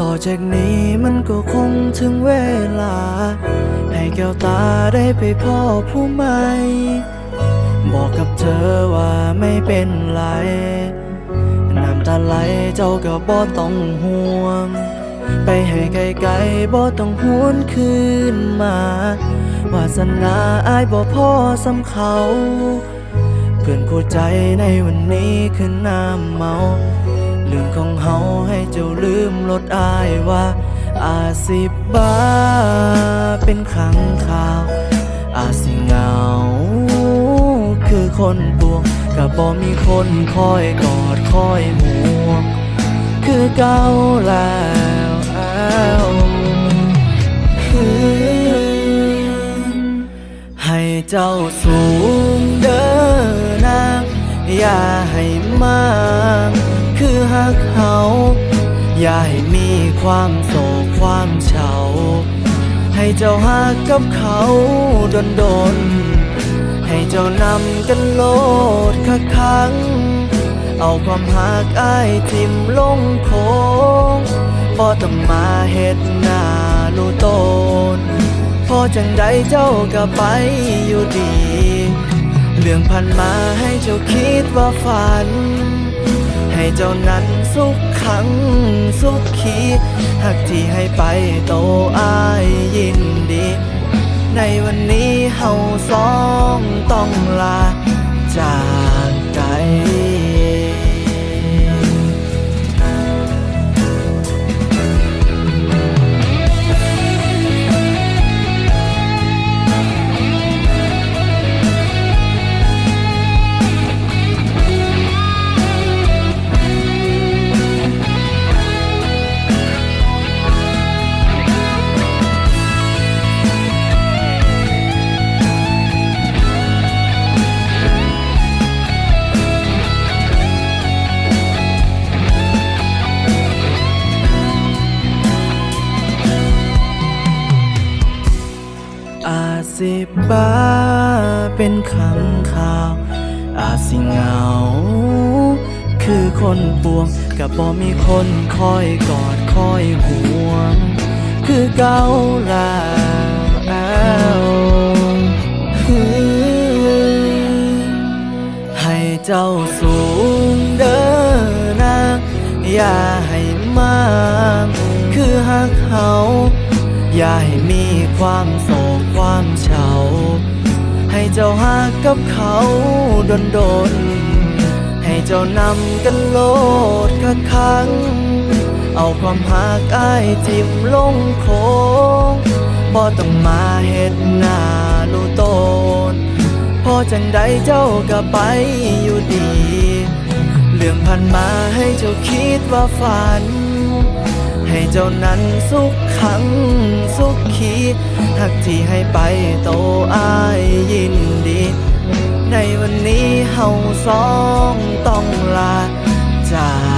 ต่อจากนี้มันก็คงถึงเวลา ให้แก้วตาได้ไปพ่อผู้ใหม่ บอกกับเธอว่าไม่เป็นไร น้ำตาไหลเจ้าก็บ่ต้องห่วง ไปให้ไกลๆบ่ต้องหวนคืนมาวาสนาอายบ่พ่อสำเขาเพื่อนคู่ใจในวันนี้คือน้ำเมา เรื่องของเฮาให้เจ้าลืมลดอายว่า อาสิบ้าเป็นขังข่าว อาสิเหงา คือคนปวงก็บ่มีคนคอยกอดคอยห่วง คือเก่าแล้วให้เจ้าสูงเด้อนางอย่าให้มาก คือหักเขาอย่าให้มีความโศกความเฉา ให้เจ้าหักกับเขาดนดนๆให้เจ้านำกันโลดคักคัง เอาความหักอ้ายทิมลงโคงบ่ต้องมาเฮ็ดหน้าลูโตน พอจังใดเจ้าก็ไปอยู่ดี เรื่องผ่านมาให้เจ้าคิดว่าฝัน ให้เจ้านั้นสุขขังสุขขีหักที่ให้ไปโตอายยินดี ในวันนี้เฮาสองต้องลาจากไกล สิบ้าเป็นขังข่าว อาจสิเหงา คือคนปวงกับบ่มีคนคอยกอดคอยห่วง คือเก่าแล้วให้เจ้าสูงเด้อนางอย่าให้มาก คือหักเขา อย่าให้มีความโศกความเฉา ให้เจ้าหักกับเขาดนดน ให้เจ้านำกันโลดคักคัง เอาความหักอ้ายทิมลงโคงบ่ต้องมาเฮ็ดหน้าลูโตนพอจังใดเจ้าก็ไปอยู่ดี เรื่องผ่านมาให้เจ้าคิดว่าฝัน ให้เจ้านั้นสุข ขังสุขขีหักที่ให้ไปโตอายยินดี ในวันนี้เฮาสองต้องลาจาก